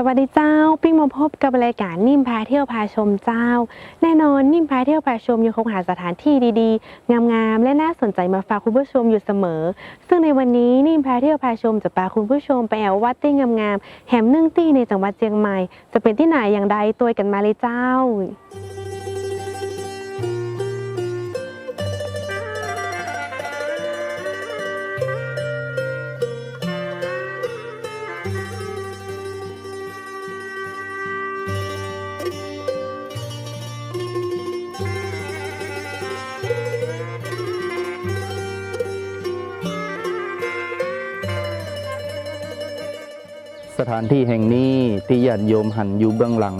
สวัสดีเจ้า ปิ้งมาพบกับรายการนิ่มพาเที่ยวพาชมเจ้า แน่นอนนิ่มพาเที่ยวพาชมยังคงหาสถานที่ดีๆ งามๆ และน่าสนใจมาฝากคุณผู้ชมอยู่เสมอ ซึ่งในวันนี้นิ่มพาเที่ยวพาชมจะพาคุณผู้ชมไปแอววัดตี้งามๆแหมนึ่งตี้ในจังหวัดเชียงใหม่ จะเป็นที่ไหนอย่างใดตัวกันมาเลยเจ้า สถานที่แห่งนี้ที่ญาติโยมหันอยู่เบื้องหลัง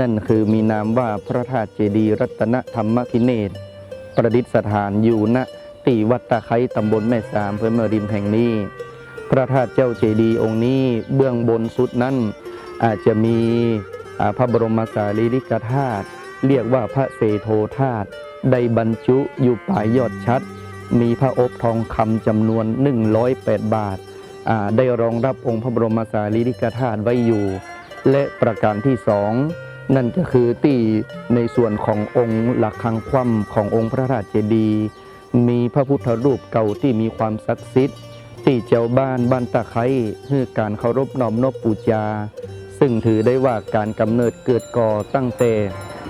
นั่นคือมีนามว่าพระธาตุเจดีย์รัตนธรรมพิเนศประดิษฐานอยู่ณตีวัดตะไคร้ตำบลแม่สามอำเภอเมริมแห่งนี้ พระธาตุเจ้าเจดีย์องค์นี้เบื้องบนสุดนั้นอาจจะมีพระบรมสารีริกธาตุเรียกว่าพระเสโทธาตุได้บรรจุอยู่ปลายยอดชัด มีพระอบทองคำจำนวน 108 บาทอ่า ได้รองรับองค์พระบรมสารีริกธาตุไว้อยู่ และประการที่สองนั่นก็คือที่ในส่วนขององค์หลักคังคว่ำขององค์พระธาตุเจดีย์มีพระพุทธรูปเก่าที่มีความศักดิ์สิทธิ์ที่เจ้าบ้านบ้านตะไคร้คือการเคารพน้อมนบปูจา ซึ่งถือได้ว่าการกำเนิดเกิดก่อตั้งแต่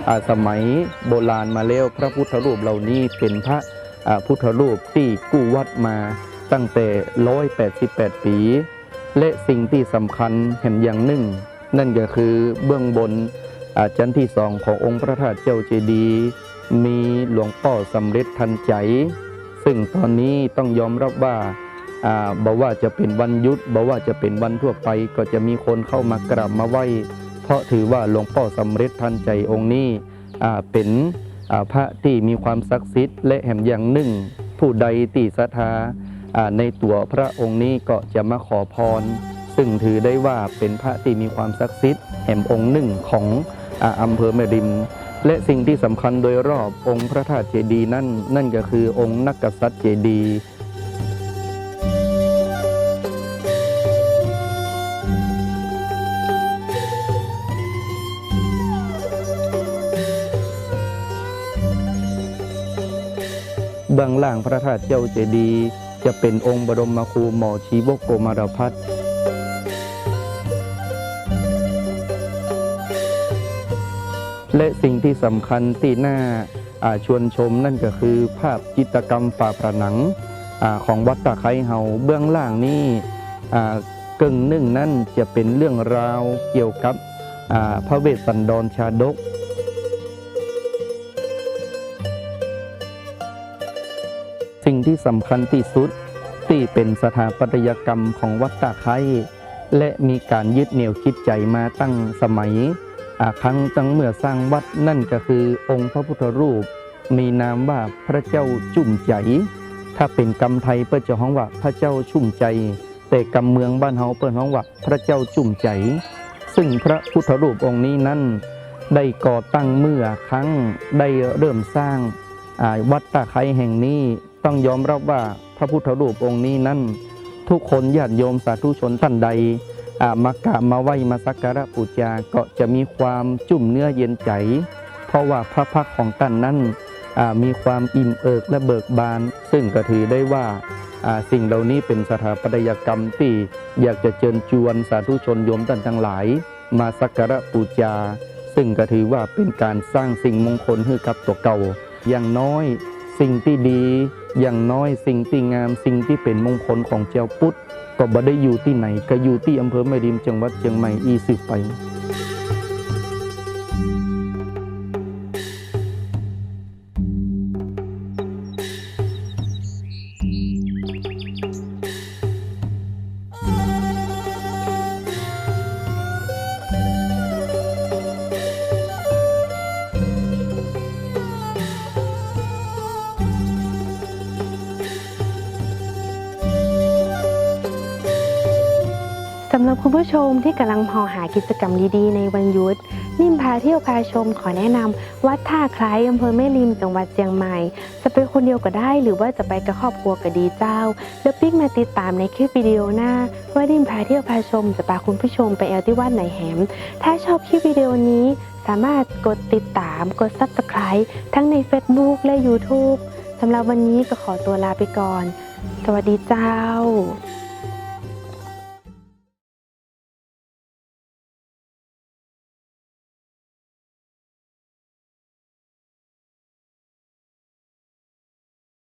อาสมัยโบราณมาแล้วพระพุทธรูปเหล่านี้เป็นพระพุทธรูปที่กู้วัดมา ตั้งแต่188ปี และสิ่งที่สำคัญแห่งอย่างหนึ่ง นั่นก็คือเบื้องบนอาจันที่สองขององค์พระธาตุเจ้าเจดีย์มีหลวงพ่อสำเร็จทันใจ ซึ่งตอนนี้ต้องยอมรับว่าอ่าบอกว่าจะเป็นวันยุดบอกว่าจะเป็นวันทั่วไปก็จะมีคนเข้ามากราบมาไหว้ เพราะถือว่าหลวงพ่อสำเร็จทันใจองค์นี้อ่าเป็นอ่าพระที่มีความศักดิ์สิทธิ์และแห่งอย่างหนึ่ง ผู้ใดที่ศรัทธา ในตัวพระองค์นี้ก็จะมาขอพร ซึ่งถือได้ว่าเป็นพระที่มีความศักดิ์สิทธิ์แห่งองค์หนึ่งของอำเภอแม่ริม และสิ่งที่สำคัญโดยรอบองค์พระธาตุเจดีย์นั่นนั่นก็คือองค์นักกษัตริย์เจดีย์เบื้องล่างพระธาตุเจ้าเจดีย์ จะเป็นองค์บรมครูหมอชีวกโกมารพัฒน์และสิ่งที่สำคัญที่น่าชวนชมนั่นก็คือภาพจิตรกรรมฝาผนังอของวัดตะไคร้เฮาเบื้องล่างนี่กึ่งหนึ่งนั่นจะเป็นเรื่องราวเกี่ยวกับพระเวสสันดรชาดก สิ่งที่สำคัญที่สุด ที่เป็นสถาปัตยกรรมของวัดตาไคร้และมีการยึดเหนี่ยวคิดใจมาตั้งสมัยอาครั้งตั้งเมื่อสร้างวัดนั่นก็คือองค์พระพุทธรูป มีนามว่าพระเจ้าจุ่มใจ ถ้าเป็นกรรมไทยเปิ้นจะฮ้องว่าพระเจ้าชุ่มใจ แต่กรรมเมืองบ้านเฮาเปิ้นฮ้องว่าพระเจ้าจุ่มใจ ซึ่งพระพุทธรูปองค์นี้นั้นได้ก่อตั้งเมื่อครั้งได้เริ่มสร้างวัดตาไคร้แห่งนี้ ต้องยอมรับว่าพระพุทธรูปองค์นี้นั้น ทุกคนญาติโยมสาธุชนท่านใดามากราบมาไหว้มาสักการะปูจาก็จะมีความจุ่มเนื้อเย็นใจ เพราะว่าพระพักตร์ของท่านนั้นมีความอิ่มเอิบและเบิกบาน ซึ่งก็ถือได้ว่าาสิ่งเหล่านี้เป็นสถาปัตยกรรมที่อยากจะเชิญชวนสาธุชนโยมท่านทั้งหลาย มาสักการะปูจาซึ่งก็ถือว่าเป็นการสร้างสิ่งมงคลให้กับตัวเก่าอย่างน้อย สิ่งที่ดีอย่างน้อยสิ่งที่งามสิ่งที่เป็นมงคลของเจ้าพุทธก็บ่ได้อยู่ที่ไหน ก็อยู่ที่อำเภอแม่ริมจังหวัดเชียงใหม่อีสืบไป สำหรับคุณผู้ชมที่กำลังมองหากิจกรรมดีๆ ในวันหยุด นิ่มพาเที่ยวพาชมขอแนะนำวัดท่าคล้ายอำเภอแม่ริมจังหวัดเชียงใหม่ จะไปคนเดียวก็ได้ หรือว่าจะไปกับครอบครัวก็ดีเจ้า แล้วปิ๊กมาติดตามในคลิปวิดีโอหน้า ว่านิ่มพาเที่ยวพาชมจะพาคุณผู้ชมไปแอลที่วัดไหนแหม ถ้าชอบคลิปวิดีโอนี้สามารถกดติดตามกด Subscribe ทั้งใน Facebook และ YouTube สำหรับวันนี้ก็ขอตัวลาไปก่อน สวัสดีเจ้า